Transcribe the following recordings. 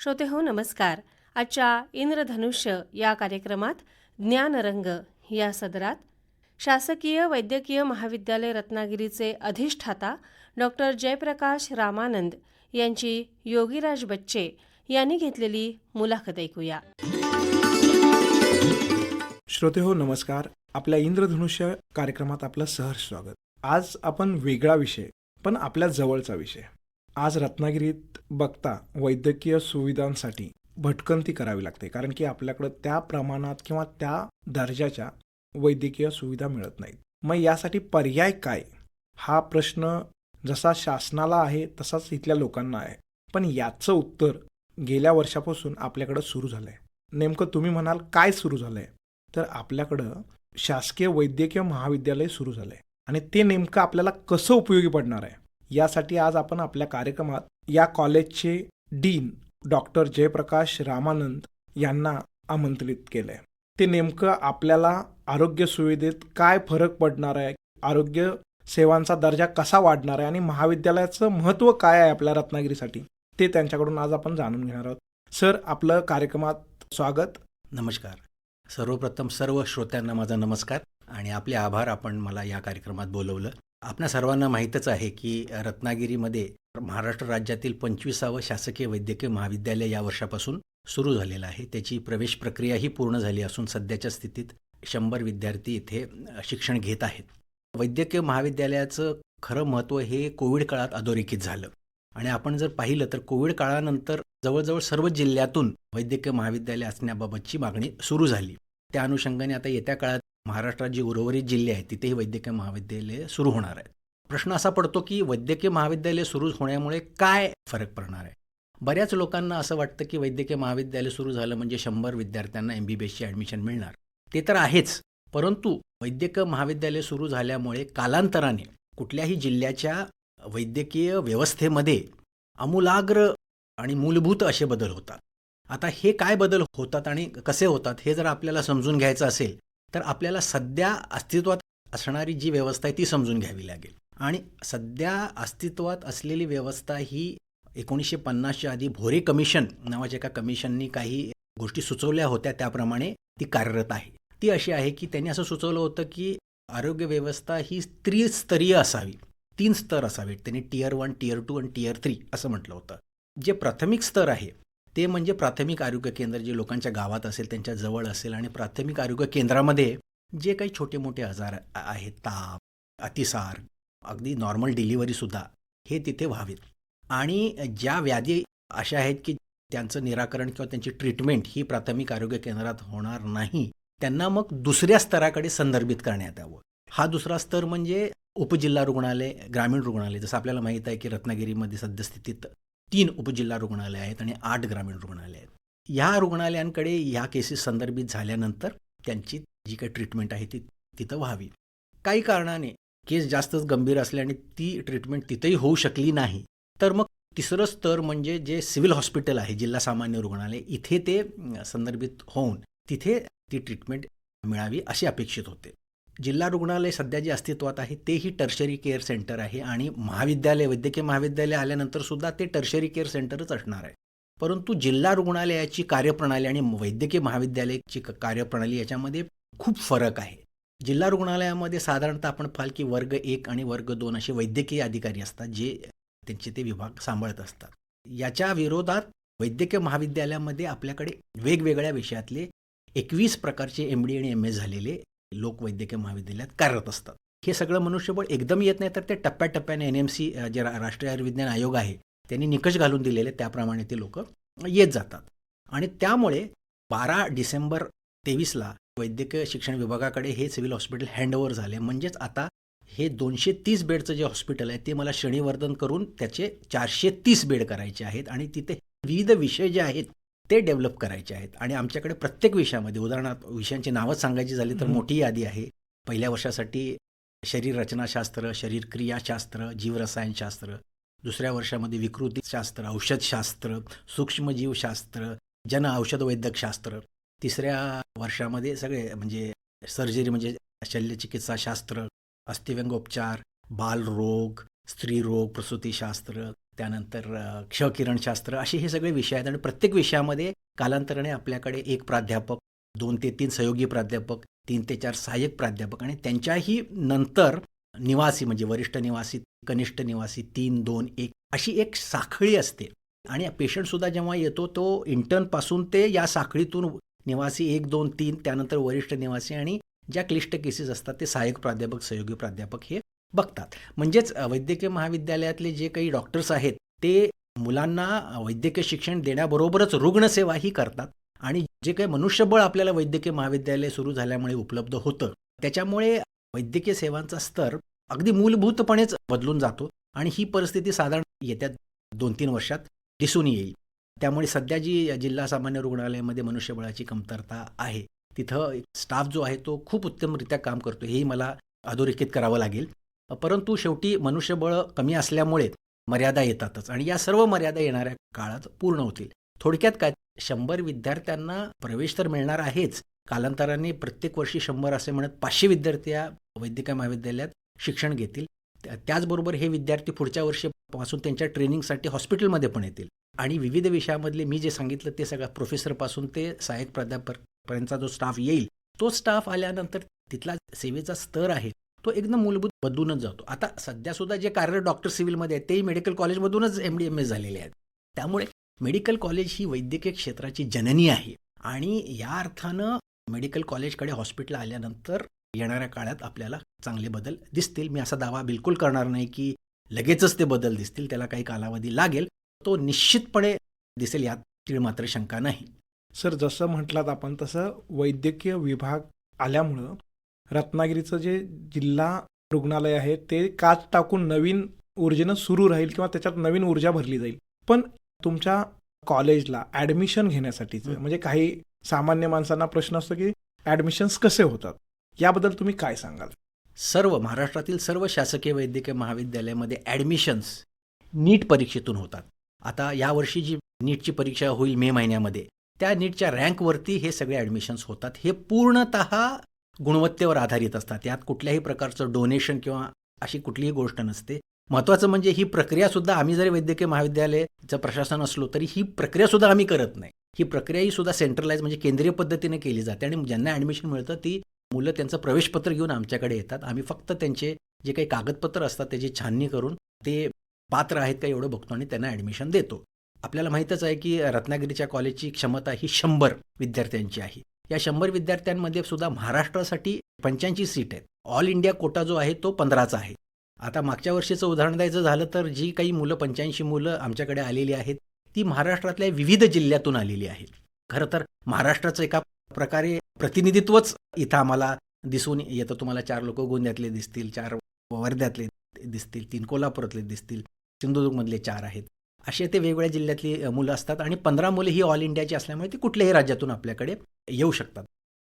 श्रोते हो नमस्कार. आजच्या इंद्रधनुष्य या कार्यक्रमात ज्ञानरंग या सदरात शासकीय वैद्यकीय महाविद्यालय रत्नागिरीचे अधिष्ठाता डॉक्टर जयप्रकाश रामानंद यांची योगीराज बच्चे यांनी घेतलेली मुलाखत ऐकूया. श्रोते हो नमस्कार. आपल्या इंद्रधनुष्य कार्यक्रमात आपलं सहर्ष स्वागत. आज आपण वेगळा विषय पण आपल्या जवळचा विषय. आज रत्नागिरीत बघता वैद्यकीय सुविधांसाठी भटकंती करावी लागते कारण की आपल्याकडं त्या प्रमाणात किंवा त्या दर्जाच्या वैद्यकीय सुविधा मिळत नाहीत. मग यासाठी पर्याय काय? हा प्रश्न जसा शासनाला आहे तसाच इथल्या लोकांना आहे. पण याचं उत्तर गेल्या वर्षापासून आपल्याकडं सुरू झालं आहे नेमकं तुम्ही म्हणाल काय सुरू झालं आहे तर आपल्याकडं शासकीय वैद्यकीय महाविद्यालय सुरू झालंय. आणि ते नेमकं आपल्याला कसं उपयोगी पडणार आहे? यासाठी आज आपण आपल्या कार्यक्रमात या कॉलेजचे डीन डॉक्टर जयप्रकाश रामानंद यांना आमंत्रित केलंय. ते नेमकं आपल्याला आरोग्य सुविधेत काय फरक पडणार आहे? आरोग्य सेवांचा दर्जा कसा वाढणार आहे? आणि महाविद्यालयाचं महत्त्व काय आहे आपल्या रत्नागिरीसाठी? ते त्यांच्याकडून आज आपण जाणून घेणार आहोत. सर आपलं कार्यक्रमात स्वागत. नमस्कार. सर्वप्रथम सर्व श्रोत्यांना माझा नमस्कार. आणि आपले आभार आपण मला या कार्यक्रमात बोलवलं. आपल्या सर्वांना माहीतच आहे की रत्नागिरीमध्ये महाराष्ट्र राज्यातील पंचवीसावं शासकीय वैद्यकीय महाविद्यालय या वर्षापासून सुरू झालेलं आहे. त्याची प्रवेश प्रक्रियाही पूर्ण झाली असून सध्याच्या स्थितीत शंभर विद्यार्थी इथे शिक्षण घेत आहेत. वैद्यकीय महाविद्यालयाचं खरं महत्त्व हे कोविड काळात अधोरेखित झालं. आणि आपण जर पाहिलं तर कोविड काळानंतर जवळजवळ सर्व जिल्ह्यातून वैद्यकीय महाविद्यालय असण्याबाबतची मागणी सुरू झाली. त्या अनुषंगाने आता येत्या काळात महाराष्ट्रात जी उर्वरित जिल्हे आहेत तिथेही वैद्यकीय महाविद्यालय सुरू होणार आहेत. प्रश्न असा पडतो की वैद्यकीय महाविद्यालय सुरू होण्यामुळे काय फरक पडणार आहे? बऱ्याच लोकांना असं वाटतं की वैद्यकीय महाविद्यालय सुरू झालं म्हणजे शंभर विद्यार्थ्यांना एम बी बी एसची ॲडमिशन मिळणार. ते तर आहेच परंतु वैद्यकीय महाविद्यालय सुरू झाल्यामुळे कालांतराने कुठल्याही जिल्ह्याच्या वैद्यकीय व्यवस्थेमध्ये आमूलाग्र आणि मूलभूत असे बदल होतात. आता हे काय बदल होतात आणि कसे होतात हे जर आपल्याला समजून घ्यायचं असेल तर आपल्याला सध्या अस्तित्वात असणारी जी व्यवस्था आहे ती समजून घ्यावी लागेल. आणि सध्या अस्तित्वात असलेली व्यवस्था ही एकोणीसशे पन्नासच्या आधी भोरे कमिशन नावाच्या एका कमिशननी काही गोष्टी सुचवल्या होत्या त्याप्रमाणे ती कार्यरत आहे. ती अशी आहे की त्यांनी असं सुचवलं होतं की आरोग्य व्यवस्था ही त्रिस्तरीय असावी तीन स्तर असावेत. त्यांनी टीयर वन टीयर टू आणि टीयर थ्री असं म्हटलं होतं. जे प्राथमिक स्तर आहे ते म्हणजे प्राथमिक आरोग्य केंद्र जे लोकांच्या गावात असेल त्यांच्या जवळ असेल आणि प्राथमिक आरोग्य केंद्रामध्ये जे काही छोटे मोठे आजार आहेत ताप अतिसार अगदी नॉर्मल डिलिव्हरीसुद्धा हे तिथे व्हावेत. आणि ज्या व्याधी अशा आहेत की त्यांचं निराकरण किंवा त्यांची ट्रीटमेंट ही प्राथमिक आरोग्य केंद्रात होणार नाही त्यांना मग दुसऱ्या स्तराकडे संदर्भित करण्यात यावं. हा दुसरा स्तर म्हणजे उपजिल्हा रुग्णालय ग्रामीण रुग्णालय. जसं आपल्याला माहीत आहे की रत्नागिरीमध्ये सद्यस्थितीत तीन उपजिल्हा रुग्णालय आहेत आणि आठ ग्रामीण रुग्णालय आहेत. ह्या रुग्णालयांकडे ह्या केसेस संदर्भित झाल्यानंतर त्यांची जी काही ट्रीटमेंट आहे ती तिथं व्हावी. काही कारणाने केस जास्तच गंभीर असल्याने ती ट्रीटमेंट तिथंही होऊ शकली नाही तर मग तिसरं स्तर म्हणजे जे सिव्हिल हॉस्पिटल आहे जिल्हा सामान्य रुग्णालय इथे ते संदर्भित होऊन तिथे ती ट्रीटमेंट मिळावी अशी अपेक्षित होते. जिल्हा रुग्णालय सध्या जे अस्तित्वात आहे तेही टर्शरी केअर सेंटर आहे आणि महाविद्यालय वैद्यकीय महाविद्यालय आल्यानंतर सुद्धा ते टर्शरी केअर सेंटरच असणार आहे. परंतु जिल्हा रुग्णालयाची कार्यप्रणाली आणि वैद्यकीय महाविद्यालयाची कार्यप्रणाली याच्यामध्ये खूप फरक आहे. जिल्हा रुग्णालयामध्ये साधारणतः आपण पाहाल की वर्ग एक आणि वर्ग दोन असे वैद्यकीय अधिकारी असतात जे त्यांचे ते विभाग सांभाळत असतात. याच्या विरोधात वैद्यकीय महाविद्यालयामध्ये आपल्याकडे वेगवेगळ्या विषयातले एकवीस प्रकारचे एम डी आणि एम एस झालेले लोक वैद्यकीय महाविद्यालयात कार्यरत असतात. हे सगळं मनुष्यबळ एकदम येत नाही तर ते टप्प्याटप्प्याने एन एम सी जे राष्ट्रीय आयुर्विज्ञान आयोग आहे त्यांनी निकष घालून दिलेले त्याप्रमाणे ते लोक येत जातात. आणि त्यामुळे बारा डिसेंबर तेवीसला वैद्यकीय शिक्षण विभागाकडे हे सिव्हिल हॉस्पिटल हँडओव्हर झाले. म्हणजेच आता हे दोनशे तीस बेडचं जे हॉस्पिटल आहे ते मला श्रेणीवर्धन करून त्याचे चारशे तीस बेड करायचे आहेत आणि तिथे विविध विषय जे आहेत ते डेव्हलप करायचे आहेत. आणि आमच्याकडे प्रत्येक विषयामध्ये उदाहरणार्थ विषयांची नावं सांगायची झाली तर मोठी यादी आहे. पहिल्या वर्षासाठी शरीर रचनाशास्त्र शरीर क्रियाशास्त्र जीवरसायनशास्त्र दुसऱ्या वर्षामध्ये विकृतीशास्त्र औषधशास्त्र सूक्ष्मजीवशास्त्र जन औषध वैद्यकशास्त्र तिसऱ्या वर्षामध्ये सगळे म्हणजे सर्जरी म्हणजे शल्यचिकित्साशास्त्र अस्थिव्यंगोपचार बालरोग स्त्रीरोग प्रसूतीशास्त्र त्यानंतर क्षकिरणशास्त्र असे हे सगळे विषय आहेत आणि प्रत्येक विषयामध्ये कालांतराने आपल्याकडे एक प्राध्यापक दोन ते तीन सहयोगी प्राध्यापक तीन ते चार सहाय्यक प्राध्यापक आणि त्यांच्याही नंतर निवासी म्हणजे वरिष्ठ निवासी कनिष्ठ निवासी तीन दोन एक अशी एक साखळी असते. आणि पेशंटसुद्धा जेव्हा येतो तो इंटर्नपासून ते या साखळीतून निवासी एक दोन तीन त्यानंतर वरिष्ठ निवासी आणि ज्या क्लिष्ट केसेस असतात ते सहाय्यक प्राध्यापक सहयोगी प्राध्यापक हे बघतात. म्हणजेच वैद्यकीय महाविद्यालयातले जे काही डॉक्टर्स आहेत ते मुलांना वैद्यकीय शिक्षण देण्याबरोबरच रुग्णसेवाही करतात आणि जे काही मनुष्यबळ आपल्याला वैद्यकीय महाविद्यालय सुरू झाल्यामुळे उपलब्ध होतं त्याच्यामुळे वैद्यकीय सेवांचा स्तर अगदी मूलभूतपणेच बदलून जातो आणि ही परिस्थिती साधारण येत्या दोन तीन वर्षात दिसून येईल. त्यामुळे सध्या जी जिल्हा सामान्य रुग्णालयामध्ये मनुष्यबळाची कमतरता आहे तिथं स्टाफ जो आहे तो खूप उत्तमरित्या काम करतो हेही मला अधोरेखित करावं लागेल. परंतु शेवटी मनुष्यबळ कमी असल्यामुळे मर्यादा येतातच आणि या सर्व मर्यादा येणाऱ्या काळात पूर्ण होतील. थोडक्यात काय? शंभर विद्यार्थ्यांना प्रवेश तर मिळणार आहेच. कालांतराने प्रत्येक वर्षी शंभर असे म्हणत पाचशे विद्यार्थी या वैद्यकीय महाविद्यालयात शिक्षण घेतील. त्याचबरोबर हे विद्यार्थी पुढच्या वर्षीपासून त्यांच्या ट्रेनिंगसाठी हॉस्पिटलमध्ये पण येतील. आणि विविध विषयामधले मी जे सांगितलं ते सगळं प्रोफेसरपासून ते सहाय्यक प्राध्यापकपर्यंतचा जो स्टाफ येईल तो स्टाफ आल्यानंतर तिथला सेवेचा स्तर आहे. तो एकदम मूलभूत बदलूनच जातो. आता सध्या सुद्धा जे कार्यरत डॉक्टर सिव्हिलमध्ये आहेत तेही मेडिकल कॉलेजमधूनच एम डी एम एस झालेले आहेत. त्यामुळे मेडिकल कॉलेज ही वैद्यकीय क्षेत्राची जननी आहे. आणि या अर्थानं मेडिकल कॉलेजकडे हॉस्पिटल आल्यानंतर येणाऱ्या काळात आपल्याला चांगले बदल दिसतील. मी असा दावा बिलकुल करणार नाही की लगेचच ते बदल दिसतील त्याला काही कालावधी लागेल. तो निश्चितपणे दिसेल यात तीळ मात्र शंका नाही. सर जसं म्हटलात आपण तसं वैद्यकीय विभाग आल्यामुळं रत्नागिरीचं जे जिल्हा रुग्णालय आहे ते काच टाकून नवीन ऊर्जेनं सुरू राहील किंवा त्याच्यात नवीन ऊर्जा भरली जाईल. पण तुमच्या कॉलेजला ॲडमिशन घेण्यासाठीचं. म्हणजे काही सामान्य माणसांना प्रश्न असतो की ॲडमिशन्स कसे होतात? याबद्दल तुम्ही काय सांगाल? सर्व महाराष्ट्रातील सर्व शासकीय वैद्यकीय महाविद्यालयामध्ये ॲडमिशन्स नीट परीक्षेतून होतात. आता यावर्षी जी नीटची परीक्षा होईल मे महिन्यामध्ये त्या नीटच्या रँकवरती हे सगळे ॲडमिशन्स होतात. हे पूर्णत गुणवत्तेवर आधारित असतात. यात कुठल्याही प्रकारचं डोनेशन किंवा अशी कुठलीही गोष्ट नसते. महत्त्वाचं म्हणजे ही प्रक्रियासुद्धा आम्ही जरी वैद्यकीय महाविद्यालयाचं प्रशासन असलो तरी ही प्रक्रियासुद्धा आम्ही करत नाही. ही प्रक्रिया ही सुद्धा सेंट्रलाइज म्हणजे केंद्रीय पद्धतीने केली जाते आणि ज्यांना ॲडमिशन मिळतं ती मुलं त्यांचं प्रवेशपत्र घेऊन आमच्याकडे येतात. आम्ही फक्त त्यांचे जे काही कागदपत्र असतात त्याची छाननी करून ते पात्र आहेत का एवढं बघतो आणि त्यांना ॲडमिशन देतो. आपल्याला माहीतच आहे की रत्नागिरीच्या कॉलेजची क्षमता ही शंभर विद्यार्थ्यांची आहे. या शंभर विद्यार्थ्यांमध्ये सुद्धा महाराष्ट्रासाठी पंच्याऐंशी सीट आहेत. ऑल इंडिया कोटा जो आहे तो पंधराचा आहे. आता मागच्या वर्षीचं उदाहरण द्यायचं झालं तर जी काही मुलं पंच्याऐंशी मुलं आमच्याकडे आलेली आहेत ती महाराष्ट्रातल्या विविध जिल्ह्यातून आलेली आहेत. खरं तर महाराष्ट्राचं एका प्रकारे प्रतिनिधित्वच इथं आम्हाला दिसून येतं. तुम्हाला चार लोक गोंद्यातले दिसतील चार वर्ध्यातले दिसतील तीन कोल्हापुरातले दिसतील सिंधुदुर्गमधले चार आहेत. असे ते वेगवेगळ्या जिल्ह्यातली मुलं असतात आणि पंधरा मुलं ही ऑल इंडियाची असल्यामुळे ती कुठल्याही राज्यातून आपल्याकडे येऊ शकतात.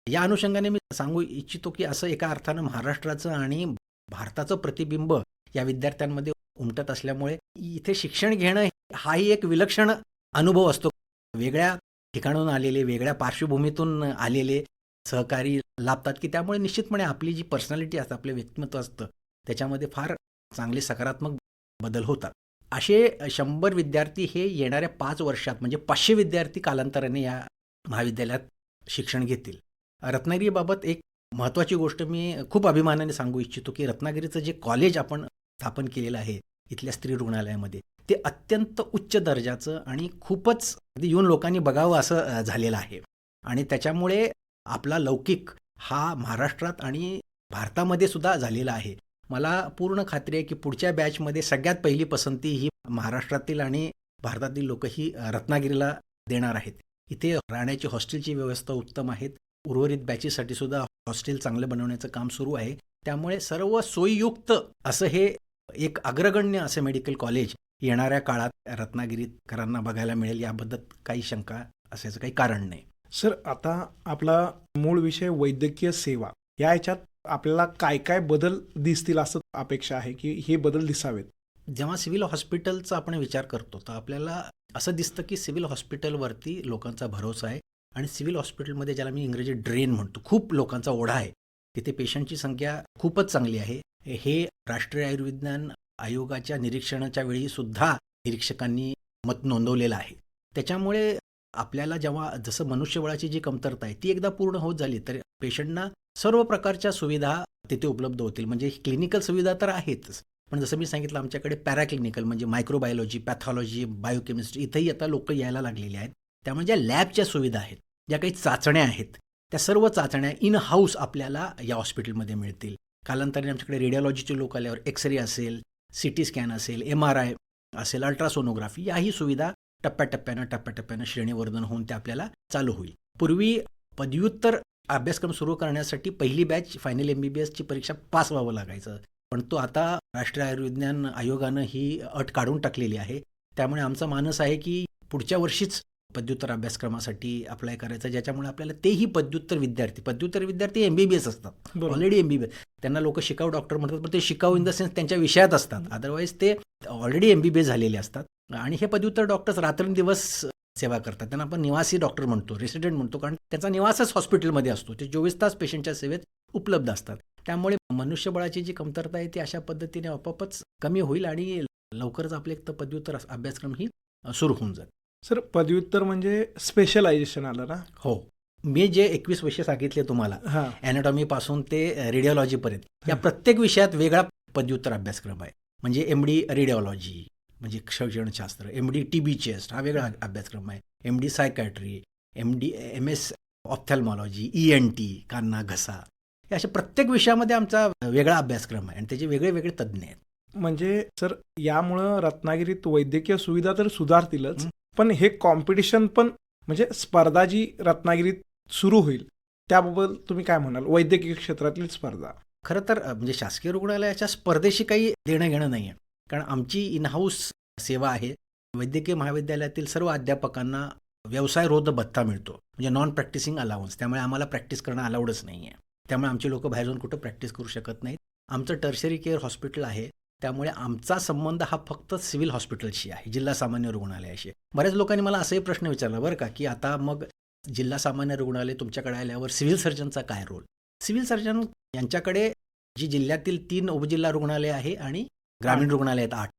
या अनुषंगाने मी सांगू इच्छितो की असं एका अर्थानं महाराष्ट्राचं आणि भारताचं प्रतिबिंब या विद्यार्थ्यांमध्ये उमटत असल्यामुळे इथे शिक्षण घेणं हाही एक विलक्षण अनुभव असतो. वेगळ्या ठिकाणून आलेले वेगळ्या पार्श्वभूमीतून आलेले सहकारी लाभतात की त्यामुळे निश्चितपणे आपली जी पर्सनॅलिटी असते आपलं व्यक्तिमत्व असतं त्याच्यामध्ये फार चांगले सकारात्मक बदल होतात. असे शंभर विद्यार्थी हे येणाऱ्या पाच वर्षात म्हणजे पाचशे विद्यार्थी कालांतराने या महाविद्यालयात शिक्षण घेतील. रत्नागिरीबाबत एक महत्त्वाची गोष्ट मी खूप अभिमानाने सांगू इच्छितो की रत्नागिरीचं जे कॉलेज आपण स्थापन केलेलं आहे इथल्या स्त्री रुग्णालयामध्ये ते अत्यंत उच्च दर्जाचं आणि खूपच येऊन लोकांनी बघावं असं झालेलं आहे. आणि त्याच्यामुळे आपला लौकिक हा महाराष्ट्रात आणि भारतामध्ये सुद्धा झालेला आहे. मला पूर्ण खात्री आहे की पुढच्या बॅचमध्ये सगळ्यात पहिली पसंती ही महाराष्ट्रातील आणि भारतातील लोक ही रत्नागिरीला देणार आहेत. इथे राहण्याची हॉस्टेलची व्यवस्था उत्तम आहेत. उर्वरित बॅचेससाठी सुद्धा हॉस्टेल चांगलं बनवण्याचं काम सुरू आहे. त्यामुळे सर्व सोयीयुक्त असं हे एक अग्रगण्य असं मेडिकल कॉलेज येणाऱ्या काळात रत्नागिरीकरांना बघायला मिळेल. याबद्दल काही शंका असायचं काही कारण नाही. सर आता आपला मूळ विषय वैद्यकीय सेवा. या याच्यात आपल्याला काय काय बदल दिसतील असं अपेक्षा आहे की हे बदल दिसावेत? जेव्हा सिव्हिल हॉस्पिटलचा आपण विचार करतो तर आपल्याला असं दिसतं की सिव्हिल हॉस्पिटलवरती लोकांचा भरोसा आहे आणि सिव्हिल हॉस्पिटलमध्ये ज्याला मी इंग्रजी ड्रेन म्हणतो खूप लोकांचा ओढा आहे. तिथे पेशंटची संख्या खूपच चांगली आहे. हे राष्ट्रीय आयुर्विज्ञान आयोगाच्या निरीक्षणाच्या वेळी सुद्धा निरीक्षकांनी मत नोंदवलेलं आहे. त्याच्यामुळे आपल्याला जेव्हा जसं मनुष्यबळाची जी कमतरता आहे ती एकदा पूर्ण होत झाली तर पेशंटना सर्व प्रकारच्या सुविधा तिथे उपलब्ध होतील. म्हणजे क्लिनिकल सुविधा तर आहेतच. पण जसं मी सांगितलं आमच्याकडे पॅराक्लिनिकल म्हणजे मायक्रोबायोलॉजी पॅथॉलॉजी बायोकेमिस्ट्री इथंही आता लोक यायला लागलेली आहेत. त्यामुळे म्हणजे ज्या लॅबच्या सुविधा आहेत. ज्या काही चाचण्या आहेत त्या सर्व चाचण्या इन हाऊस आपल्याला या हॉस्पिटलमध्ये मिळतील. कालांतराने आमच्याकडे रेडिओलॉजीचे लोक आल्यावर एक्स रे असेल सी टी स्कॅन असेल एम आर आय असेल अल्ट्रासोनोग्राफी याही सुविधा टप्प्याटप्प्यानं टप्प्याटप्प्यानं श्रेणीवर्धन होऊन ते आपल्याला चालू होईल. पूर्वी पदव्युत्तर अभ्यासक्रम सुरू करण्यासाठी पहिली batch final M B B एसची परीक्षा पास व्हावं लागायचं. पण तो आता राष्ट्रीय आयुर्विज्ञान आयोगानं ही अट काढून टाकलेली आहे. त्यामुळे आमचा मानस आहे की पुढच्या वर्षीच पदव्युत्तर अभ्यासक्रमासाठी अप्लाय करायचं ज्याच्यामुळे आपल्याला तेही पदव्युत्तर विद्यार्थी पदव्युत्तर विद्यार्थी एम बी बी एस असतात. ऑलरेडी एम बी बी त्यांना लोक शिकाऊ डॉक्टर म्हणतात पण ते शिकाऊ इन द सेन्स त्यांच्या विषयात असतात. अदरवाईज ते already M B B S झालेले असतात. आणि हे पदव्युत्तर डॉक्टर्स रात्रंदिवस सेवा करतात. त्यांना आपण निवासी डॉक्टर म्हणतो रेसिडेंट म्हणतो कारण त्याचा निवासच हॉस्पिटलमध्ये असतो. ते चोवीस तास पेशंटच्या सेवेत उपलब्ध असतात. त्यामुळे मनुष्यबळाची जी कमतरता आहे ती अशा पद्धतीने आपोआपच कमी होईल आणि लवकरच आपले एक तर पदव्युत्तर अभ्यासक्रम ही सुरू होऊन जाईल. सर पदव्युत्तर म्हणजे स्पेशलायझेशन आलं ना? हो. मी जे एकवीस विषय सांगितले तुम्हाला हां. अॅनाटॉमी पासून ते रेडिओलॉजीपर्यंत या प्रत्येक विषयात वेगळा पदव्युत्तर अभ्यासक्रम आहे. म्हणजे एम डी रेडिओलॉजी म्हणजे क्षयजनशास्त्र M D T B chest हा वेगळा अभ्यासक्रम आहे. M D psychiatry M D M S ophthalmology E N T कान्ना घसा या अशा प्रत्येक विषयामध्ये आमचा वेगळा अभ्यासक्रम आहे आणि त्याचे वेगळे वेगळे तज्ज्ञ आहेत. म्हणजे सर यामुळं रत्नागिरीत वैद्यकीय सुविधा तर सुधारतीलच. पण हे कॉम्पिटिशन पण म्हणजे स्पर्धा जी रत्नागिरीत सुरू होईल त्याबाबत तुम्ही काय म्हणाल? वैद्यकीय क्षेत्रातील स्पर्धा. खरं तर म्हणजे शासकीय रुग्णालयाच्या स्पर्धेशी काही देणं घेणं नाही आहे कारण आमची इनहाऊस सेवा आहे. वैद्यकीय महाविद्यालयातील सर्व अध्यापकांना व्यवसायरोध भत्ता मिळतो. म्हणजे नॉन प्रॅक्टिसिंग अलाउन्स त्यामुळे आम्हाला प्रॅक्टिस करणं अलाउडच नाही आहे त्यामुळे आमचे लोक बाहेर जाऊन कुठं प्रॅक्टिस करू शकत नाहीत. आमचं टर्शरी केअर हॉस्पिटल आहे. त्यामुळे आमचा संबंध हा फक्त सिव्हिल हॉस्पिटलशी आहे. जिल्हा सामान्य रुग्णालयाशी बऱ्याच लोकांनी मला असाही प्रश्न विचारला बरं का की आता मग जिल्हा सामान्य रुग्णालय तुमच्याकडे आल्यावर सिव्हिल सर्जनचा काय रोल सिव्हिल सर्जन यांच्याकडे जी जिल्ह्यातील तीन उपजिल्हा रुग्णालय आहे आणि ग्रामीण रुग्णालय आहेत आठ.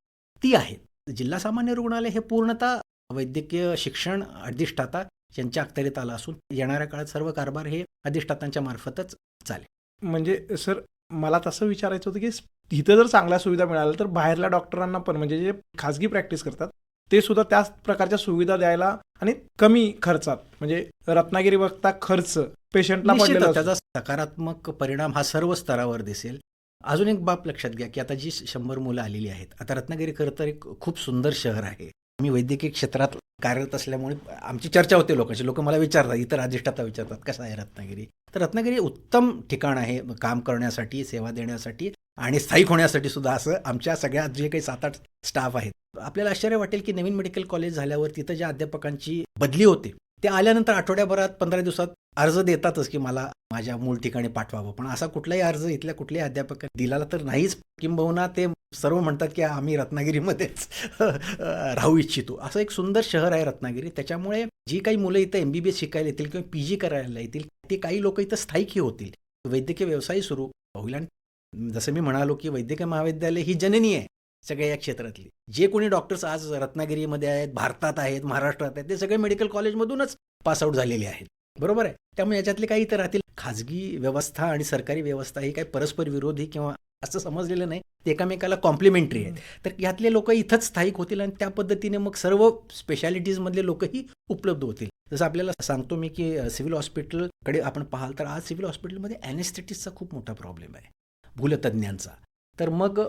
ती आहेत. जिल्हा सामान्य रुग्णालय हे पूर्णतः वैद्यकीय शिक्षण अधिष्ठाता यांच्या अखत्यारीत आलं असून येणाऱ्या काळात सर्व कारभार हे अधिष्ठातांच्या मार्फतच चालेल. म्हणजे सर मला तसं विचारायचं होतं की इथं जर चांगल्या सुविधा मिळाल्या तर बाहेरल्या डॉक्टरांना पण म्हणजे जे खाजगी प्रॅक्टिस करतात ते सुद्धा त्याच प्रकारच्या सुविधा द्यायला आणि कमी खर्चात म्हणजे रत्नागिरी बघता खर्च पेशंटला. त्याचा सकारात्मक परिणाम हा सर्व स्तरावर दिसेल. अजून एक बाब लक्षात घ्या की आता जी शंभर मुलं आलेली आहेत आता रत्नागिरी खरं तर एक खूप सुंदर शहर आहे. मी वैद्यकीय क्षेत्रात कार्यरत असल्यामुळे आमची चर्चा होते लोकांची लोक मला विचारतात इतर अधिष्ठाता विचारतात कसं आहे रत्नागिरी? तर रत्नागिरी उत्तम ठिकाण आहे काम करण्यासाठी सेवा देण्यासाठी आणि स्थायिक होण्यासाठी सुद्धा असं आमच्या सगळ्या जे काही सात आठ स्टाफ आहेत. आपल्याला आश्चर्य वाटेल की नवीन मेडिकल कॉलेज झाल्यावर तिथं ज्या अध्यापकांची बदली होते ते आल्यानंतर आठवड्याभरात पंधरा दिवसात अर्ज देतातच की मला माझ्या मूळ ठिकाणी पाठवावं. पण असा कुठलाही अर्ज इथल्या कुठल्याही अध्यापक दिला तर नाहीच. किंबहुना ते सर्व म्हणतात की आम्ही रत्नागिरीमध्येच राहू इच्छितो. असं एक सुंदर शहर आहे रत्नागिरी. त्याच्यामुळे जी काही मुलं इथं एम बी बी एस शिकायला येतील किंवा पी जी करायला येतील ते काही लोक इथं स्थायिकही होतील. वैद्यकीय व्यवसाय सुरू होईल. आणि जसं मी म्हणालो की वैद्यकीय महाविद्यालय ही जननी आहे. सगळ्या या क्षेत्रातली. जे कोणी डॉक्टर्स आज रत्नागिरीमध्ये आहेत भारतात आहेत महाराष्ट्रात आहेत ते सगळे मेडिकल कॉलेजमधूनच पासआउट झालेले आहेत. बरोबर आहे? त्यामुळे याच्यातले काही तर राहतील. खाजगी व्यवस्था आणि सरकारी व्यवस्था ही काही परस्पर विरोधी किंवा असं समजलेलं नाही. ते एकामेकाला कॉम्प्लिमेंटरी आहे तर यातले लोक इथंच स्थायिक होतील आणि त्या पद्धतीने मग सर्व स्पेशालिटीजमधले लोकही उपलब्ध होतील. जसं आपल्याला सांगतो मी की सिव्हिल हॉस्पिटलकडे आपण पाहाल तर आज सिव्हिल हॉस्पिटलमध्ये अॅनेस्थेटिसचा खूप मोठा प्रॉब्लेम आहे. भूलतज्ञांचा तर मग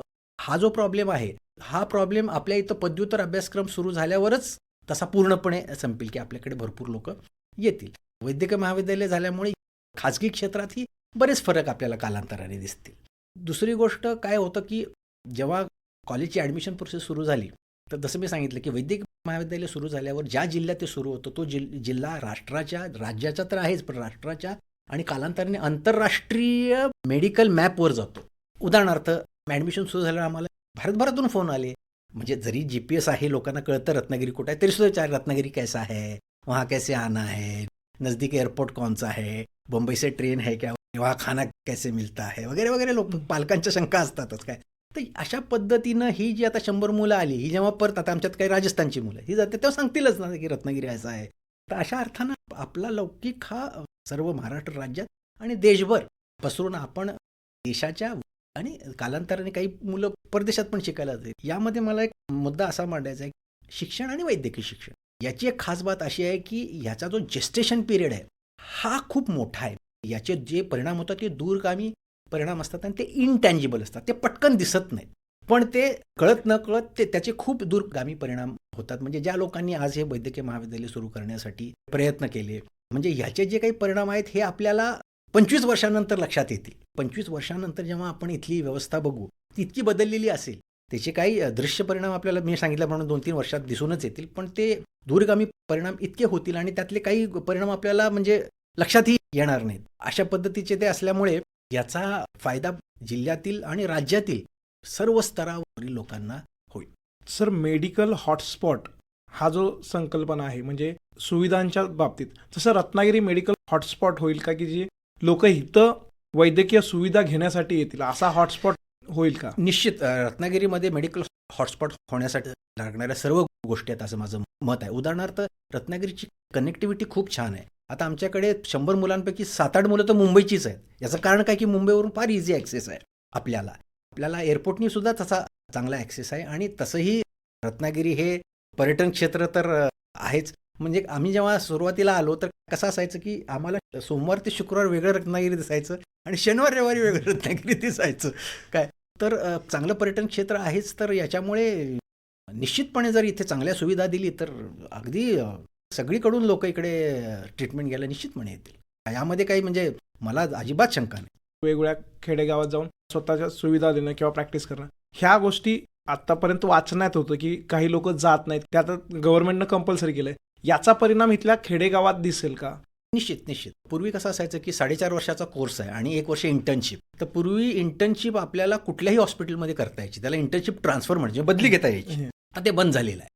हा जो प्रॉब्लेम आहे हा प्रॉब्लेम आपल्या इथं पदव्युत्तर अभ्यासक्रम सुरू झाल्यावरच तसा पूर्णपणे संपेल की आपल्याकडे भरपूर लोक येतील. वैद्यकीय महाविद्यालय झाल्यामुळे खाजगी क्षेत्रातही बरेच फरक आपल्याला कालांतराने दिसतील. दुसरी गोष्ट काय होतं की जेव्हा कॉलेजची ॲडमिशन प्रोसेस सुरू झाली तर जसं मी सांगितलं की वैद्यकीय महाविद्यालय सुरू झाल्यावर ज्या जिल्ह्यात ते सुरू होतं तो जिल जिल्हा राष्ट्राच्या राज्याचा तर आहेच पण राष्ट्राच्या आणि कालांतराने आंतरराष्ट्रीय मेडिकल मॅपवर जातो. उदाहरणार्थ ॲडमिशन सुरू झाल्यावर आम्हाला भारतभरातून फोन आले. म्हणजे जरी जी पी एस आहे लोकांना कळतं रत्नागिरी कुठं आहे तरी सुद्धा विचार रत्नागिरी कैसा है? वहाँ कैसे आना है? नज़दीक एयरपोर्ट कौन सा है? बम्बई से ट्रेन है क्या? वहा खाना कैसे मिळता है? वगैरे वगैरे लोक पालकांच्या शंका असतातच काय? तर अशा पद्धतीनं ही जी आता शंभर मुलं आली ही जेव्हा परत आता आमच्यात काही राजस्थानची मुलं ही जाते तेव्हा सांगतीलच ना की रत्नागिरी असं आहे. तर अशा अर्थानं आपला लौकिक हा सर्व महाराष्ट्र राज्यात आणि देशभर पसरून आपण देशाच्या आणि कालांतराने काही मुलं परदेशात पण शिकायला जाते यामध्ये मला एक मुद्दा असा मांडायचा आहे शिक्षण आणि वैद्यकीय शिक्षण याची एक खास बात अशी आहे की ह्याचा जो जेस्टेशन पिरियड आहे हा खूप मोठा आहे. याचे जे परिणाम होतात ते दूरगामी परिणाम असतात आणि ते इनटँजिबल असतात. ते पटकन दिसत नाहीत. पण ते कळत न कळत ते त्याचे खूप दूरगामी परिणाम होतात. म्हणजे ज्या लोकांनी आज हे वैद्यकीय महाविद्यालय सुरू करण्यासाठी प्रयत्न केले म्हणजे ह्याचे जे काही परिणाम आहेत हे आपल्याला पंचवीस वर्षानंतर लक्षात येतील. पंचवीस वर्षानंतर जेव्हा आपण इथली व्यवस्था बघू ती इतकी बदललेली असेल. त्याचे काही दृश्य परिणाम आपल्याला मी सांगितल्याप्रमाणे दोन तीन वर्षात दिसूनच येतील पण ते दूरगामी परिणाम इतके होतील आणि त्यातले काही परिणाम आपल्याला म्हणजे लक्षातही येणार नाहीत. अशा पद्धतीचे ते असल्यामुळे याचा फायदा जिल्ह्यातील आणि राज्यातील सर्व स्तरावरील लोकांना होईल. सर मेडिकल हॉटस्पॉट हा जो संकल्पना आहे म्हणजे सुविधांच्या बाबतीत जसं रत्नागिरी मेडिकल हॉटस्पॉट होईल का की जी लोक इथं वैद्यकीय सुविधा घेण्यासाठी येतील. असा हॉटस्पॉट होईल का? निश्चित. रत्नागिरीमध्ये मेडिकल हॉटस्पॉट होण्यासाठी लागणाऱ्या सर्व गोष्टी आहेत असं माझं मत आहे. उदाहरणार्थ रत्नागिरीची कनेक्टिव्हिटी खूप छान आहे. आता आमच्याकडे शंभर मुलांपैकी सात आठ मुलं तर मुंबईचीच आहेत. याचं कारण काय की मुंबईवरून फार इझी ॲक्सेस आहे आपल्याला. आपल्याला एअरपोर्टनी सुद्धा तसा चांगला ॲक्सेस आहे आणि तसंही रत्नागिरी हे पर्यटन क्षेत्र तर आहेच. म्हणजे आम्ही जेव्हा सुरुवातीला आलो तर कसं असायचं की आम्हाला सोमवार ते शुक्रवार वेगळं रत्नागिरी दिसायचं आणि शनिवार रविवारी वेगळं रत्नागिरी दिसायचं. काय? तर चांगलं पर्यटन क्षेत्र आहेच तर याच्यामुळे निश्चितपणे जर इथे चांगल्या सुविधा दिली तर अगदी सगळीकडून लोक इकडे ट्रीटमेंट घ्यायला निश्चितपणे येतील. यामध्ये काही म्हणजे मला अजिबात शंका नाही. वेगवेगळ्या खेडेगावात जाऊन स्वतःच्या सुविधा देणं किंवा प्रॅक्टिस करणं ह्या गोष्टी आतापर्यंत वाचण्यात होतं की काही लोक जात नाहीत. त्यात गव्हर्नमेंटनं कंपल्सरी केलंय. याचा परिणाम इथल्या खेडेगावात दिसेल का? निश्चित निश्चित. पूर्वी कसं असायचं की साडेचार वर्षाचा कोर्स आहे आणि एक वर्ष इंटर्नशिप तर पूर्वी इंटर्नशिप आपल्याला कुठल्याही हॉस्पिटलमध्ये करता यायची. त्याला इंटर्नशिप ट्रान्सफर म्हणजे बदली घेता यायची. आता ते बंद झालेलं आहे.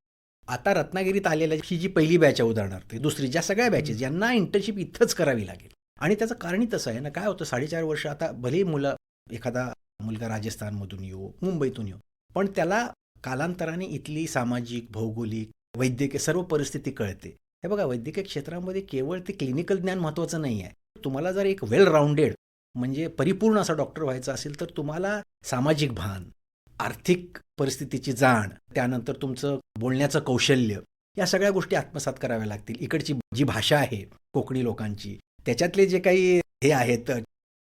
आता रत्नागिरीत आलेल्या ही जी पहिली बॅच आहे उदाहरणार्थ दुसरी ज्या सगळ्या बॅचेस यांना इंटर्नशिप इथंच करावी लागेल. आणि त्याचं कारणही तसं आहे ना काय होतं साडेचार वर्ष आता भलेही मुलं एखादा मुलगा राजस्थानमधून येऊ मुंबईतून येऊ पण त्याला कालांतराने इथली सामाजिक भौगोलिक वैद्यकीय सर्व परिस्थिती कळते. हे बघा वैद्यकीय क्षेत्रामध्ये केवळ ते क्लिनिकल ज्ञान महत्त्वाचं नाही आहे. तुम्हाला जर एक वेल राऊंडेड म्हणजे परिपूर्ण असा डॉक्टर व्हायचा असेल तर तुम्हाला सामाजिक भान आर्थिक परिस्थितीची जाण त्यानंतर तुमचं बोलण्याचं कौशल्य या सगळ्या गोष्टी आत्मसात कराव्या लागतील. इकडची जी भाषा आहे कोकणी लोकांची त्याच्यातले जे काही हे आहेत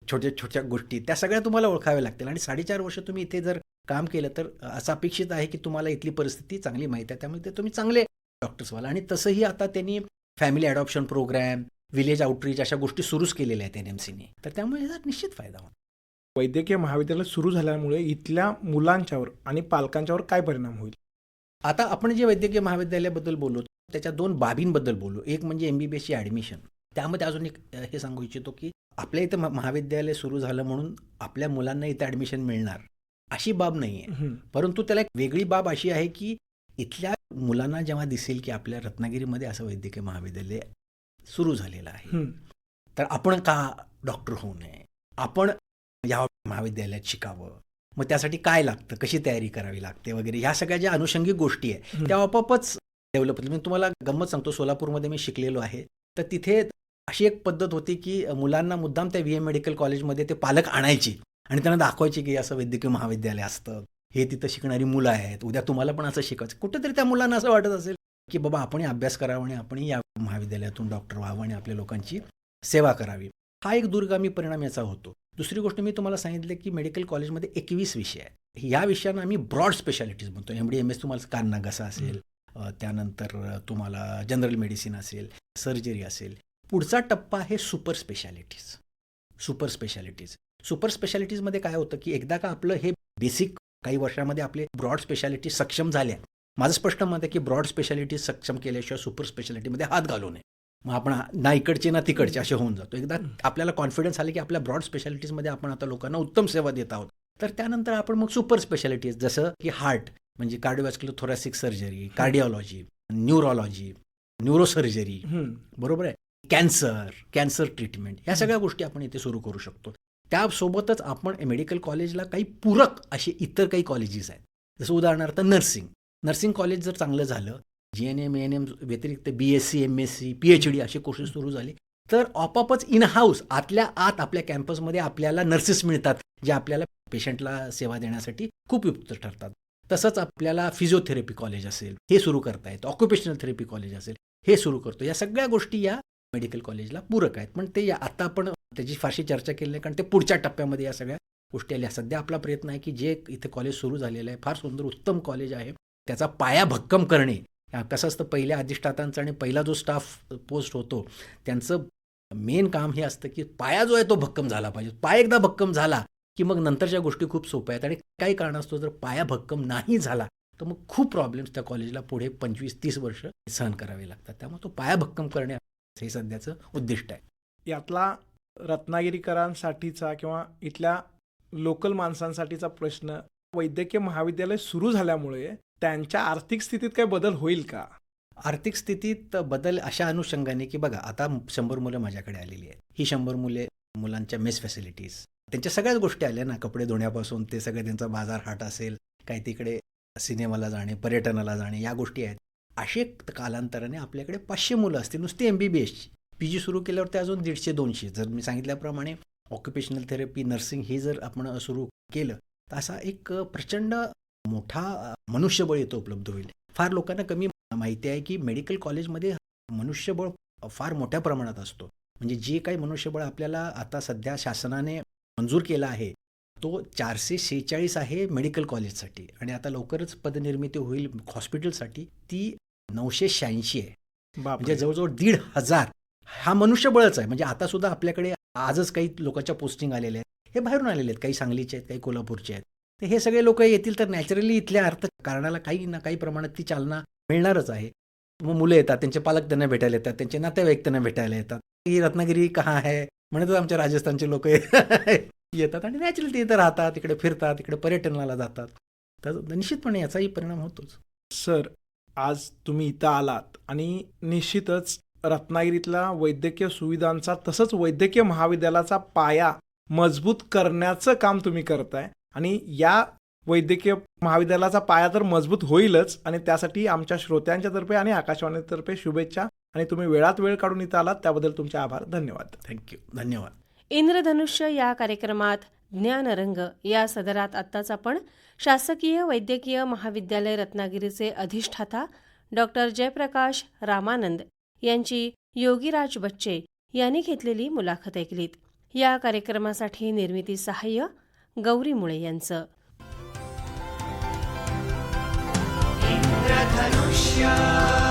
छोट्या छोट्या गोष्टी त्या सगळ्या तुम्हाला ओळखाव्या लागतील. आणि साडेचार वर्ष तुम्ही इथे जर काम केलं तर असं अपेक्षित आहे की तुम्हाला इथली परिस्थिती चांगली माहीत आहे. त्यामुळे ते तुम्ही चांगले डॉक्टर्स व्हाल आणि तसंही आता त्यांनी family adoption programme village outreach अशा गोष्टी सुरूच केलेल्या आहेत एन एम सीने तर त्यामुळे याचा निश्चित फायदा होईल वैद्यकीय महाविद्यालय सुरू झाल्यामुळे इथल्या मुलांच्यावर आणि पालकांच्यावर काय परिणाम होईल? आता आपण जे वैद्यकीय महाविद्यालयाबद्दल बोललो त्याच्या दोन बाबींबद्दल बोललो. एक म्हणजे एम बी बी एसची ॲडमिशन त्यामध्ये अजून एक हे सांगू इच्छितो की आपल्या इथं महाविद्यालय सुरू झालं म्हणून आपल्या मुलांना इथं ॲडमिशन मिळणार. अशी बाब नाही आहे. परंतु त्याला एक वेगळी बाब अशी आहे की इथल्या मुलांना जेव्हा दिसेल की आपल्या रत्नागिरीमध्ये असं वैद्यकीय महाविद्यालय सुरू झालेलं आहे. तर आपण का डॉक्टर होऊ नये? आपण या महाविद्यालयात शिकावं? मग त्यासाठी काय लागतं? कशी तयारी करावी लागते? वगैरे ह्या सगळ्या ज्या अनुषंगिक गोष्टी आहे हम्म. त्या आपोआपच डेव्हलप होतील मी तुम्हाला गंमत सांगतो. सोलापूरमध्ये मी शिकलेलो आहे. तर तिथे अशी एक पद्धत होती की मुलांना मुद्दाम त्या व्ही एम मेडिकल कॉलेजमध्ये ते पालक आणायचे. आणि त्यांना दाखवायचे की असं वैद्यकीय महाविद्यालय असतं. हे तिथं शिकणारी मुलं आहेत. उद्या तुम्हाला पण असं शिकायचं कुठेतरी त्या मुलांना असं वाटत असेल की बाबा आपणही अभ्यास करावा आणि आपणही या महाविद्यालयातून डॉक्टर व्हावं आणि आपल्या लोकांची सेवा करावी. हा एक दूरगामी परिणाम याचा होतो. दुसरी गोष्ट मी तुम्हाला सांगितलं की मेडिकल कॉलेजमध्ये एकवीस विषय आहेत. या विषयांना आम्ही ब्रॉड स्पेशालिटीज म्हणतो. एम डी एम एस तुम्हाला कान घसा असेल त्यानंतर तुम्हाला जनरल मेडिसिन असेल सर्जरी असेल. पुढचा टप्पा आहे super specialities. Super specialities. Super स्पेशालिटीजमध्ये काय होतं की एकदा का आपलं हे बेसिक काही वर्षामध्ये आपले ब्रॉड स्पेशालिटी सक्षम झाल्या माझं स्पष्ट मत आहे की ब्रॉड स्पेशालिटी सक्षम केल्याशिवाय सुपर स्पेशालिटीमध्ये हात घालू नये. मग आपण ना इकडचे ना तिकडचे असे होऊन जातो. एकदा आपल्याला कॉन्फिडन्स आले की आपल्या ब्रॉड स्पेशालिटीजमध्ये आपण आता लोकांना उत्तम सेवा देत आहोत. तर त्यानंतर आपण मग सुपर स्पेशालिटीज जसं की हार्ट म्हणजे cardiovascular thoracic surgery cardiology neurology neurosurgery. बरोबर आहे? कॅन्सर कॅन्सर ट्रीटमेंट ह्या सगळ्या गोष्टी आपण इथे सुरू करू शकतो. त्यासोबतच आपण मेडिकल कॉलेजला काही पूरक असे इतर काही कॉलेजेस आहेत. जसं उदाहरणार्थ नर्सिंग नर्सिंग कॉलेज जर चांगलं झालं G N M N M व्यतिरिक्त B S C M S C P H D असे कोर्सेस सुरू झाले तर आपापच इन हाऊस आतल्या आत आपल्या कॅम्पसमध्ये आपल्याला नर्सेस मिळतात जे आपल्याला पेशंटला सेवा देण्यासाठी खूप उपयुक्त ठरतात. तसंच आपल्याला फिजिओथेरपी कॉलेज असेल हे सुरू करता येतं ऑक्युपेशनल थेरपी कॉलेज असेल हे सुरू करतो. या सगळ्या गोष्टी या मेडिकल कॉलेजला पूरक आहेत. पण ते या- आता आपण त्याची फारशी चर्चा केली नाही कारण ते पुढच्या टप्प्यामध्ये या सगळ्या गोष्टी आल्या. सध्या आपला प्रयत्न आहे की जे इथे कॉलेज सुरू झालेलं आहे फार सुंदर उत्तम कॉलेज आहे त्याचा पाया भक्कम करणे. कसं असतं पहिल्या अधिष्ठातांचा आणि पहिला जो स्टाफ पोस्ट होतो त्यांचं मेन काम हे असतं की पाया जो आहे तो भक्कम झाला पाहिजे. पाय एकदा भक्कम झाला की मग नंतरच्या गोष्टी खूप सोप्या आहेत आणि काही कारणास्तव जर पाया भक्कम नाही झाला तर मग खूप प्रॉब्लेम्स त्या कॉलेजला पुढे पंचवीस तीस वर्ष सहन करावे लागतात. त्यामुळे तो पाया भक्कम करणे हे सध्याचं उद्दिष्ट आहे. यातला रत्नागिरीकरांसाठीचा किंवा इथल्या लोकल माणसांसाठीचा प्रश्न वैद्यकीय महाविद्यालय सुरू झाल्यामुळे त्यांच्या आर्थिक स्थितीत काही बदल होईल का? आर्थिक स्थितीत बदल अशा अनुषंगाने की बघा आता शंभर मुलं माझ्याकडे आलेली आहेत. ही शंभर मुले मुलांच्या मेस फॅसिलिटीज त्यांच्या सगळ्याच गोष्टी आल्या ना कपडे धुण्यापासून ते सगळे त्यांचा बाजार हाट असेल काही तिकडे सिनेमाला जाणे पर्यटनाला जाणे या गोष्टी आहेत. असे कालांतराने आपल्याकडे पाचशे मुलं असतील नुसती एम बी बी एसची पी जी सुरू केल्यावर ते अजून दीडशे दोनशे. जर मी सांगितल्याप्रमाणे ऑक्युपेशनल थेरपी नर्सिंग हे जर आपण सुरू केलं तर असा एक प्रचंड मोठा मनुष्यबळ इथं उपलब्ध होईल. फार लोकांना कमी माहिती आहे की मेडिकल कॉलेजमध्ये मनुष्यबळ फार मोठ्या प्रमाणात असतो. म्हणजे जे काही मनुष्यबळ आपल्याला आता सध्या शासनाने मंजूर केलं आहे तो चारशे शेहेचाळीस आहे मेडिकल कॉलेजसाठी आणि आता लवकरच पदनिर्मिती होईल हॉस्पिटलसाठी ती नऊशे शहाऐंशी आहे. म्हणजे जवळजवळ दीड हजार हा मनुष्यबळच आहे. म्हणजे आता सुद्धा आपल्याकडे आजच काही लोकांच्या पोस्टिंग आलेल्या आहेत. हे बाहेरून आलेले आहेत. काही सांगलीचे आहेत काही कोल्हापूरचे आहेत. तर हे सगळे लोक येतील तर नॅचरली इथल्या अर्थ कारणाला काही ना काही प्रमाणात ती चालना मिळणारच आहे. मग मुलं येतात त्यांचे पालक त्यांना भेटायला येतात त्यांचे नातेवाईक त्यांना भेटायला येतात. ही रत्नागिरी कहा आहे म्हणतात आमच्या राजस्थानचे लोक येतात आणि नॅचरली ते इथं राहतात तिकडे फिरतात तिकडे पर्यटनाला जातात. तर निश्चितपणे याचाही परिणाम होतोच. सर आज तुम्ही इथं आलात आणि निश्चितच रत्नागिरीतल्या वैद्यकीय सुविधांचा तसंच वैद्यकीय महाविद्यालयाचा पाया मजबूत करण्याचं काम तुम्ही करताय. आणि या वैद्यकीय महाविद्यालयाचा पाया तर मजबूत होईलच. आणि त्यासाठी आमच्या श्रोत्यांच्या तर्फे आणि आकाशवाणीतर्फे शुभेच्छा. आणि तुम्ही वेळात वेळ काढून इथं आलात त्याबद्दल तुमचे आभार. धन्यवाद. थँक्यू धन्यवाद. इंद्रधनुष्य या कार्यक्रमात ज्ञानरंग या सदरात आत्ताच आपण शासकीय वैद्यकीय महाविद्यालय रत्नागिरीचे अधिष्ठाता डॉक्टर जयप्रकाश रामानंद यांची योगीराज बच्चे यांनी घेतलेली मुलाखत ऐकलीत. या कार्यक्रमासाठी निर्मिती सहाय्य गौरी मुळे यांचं. धनुष्या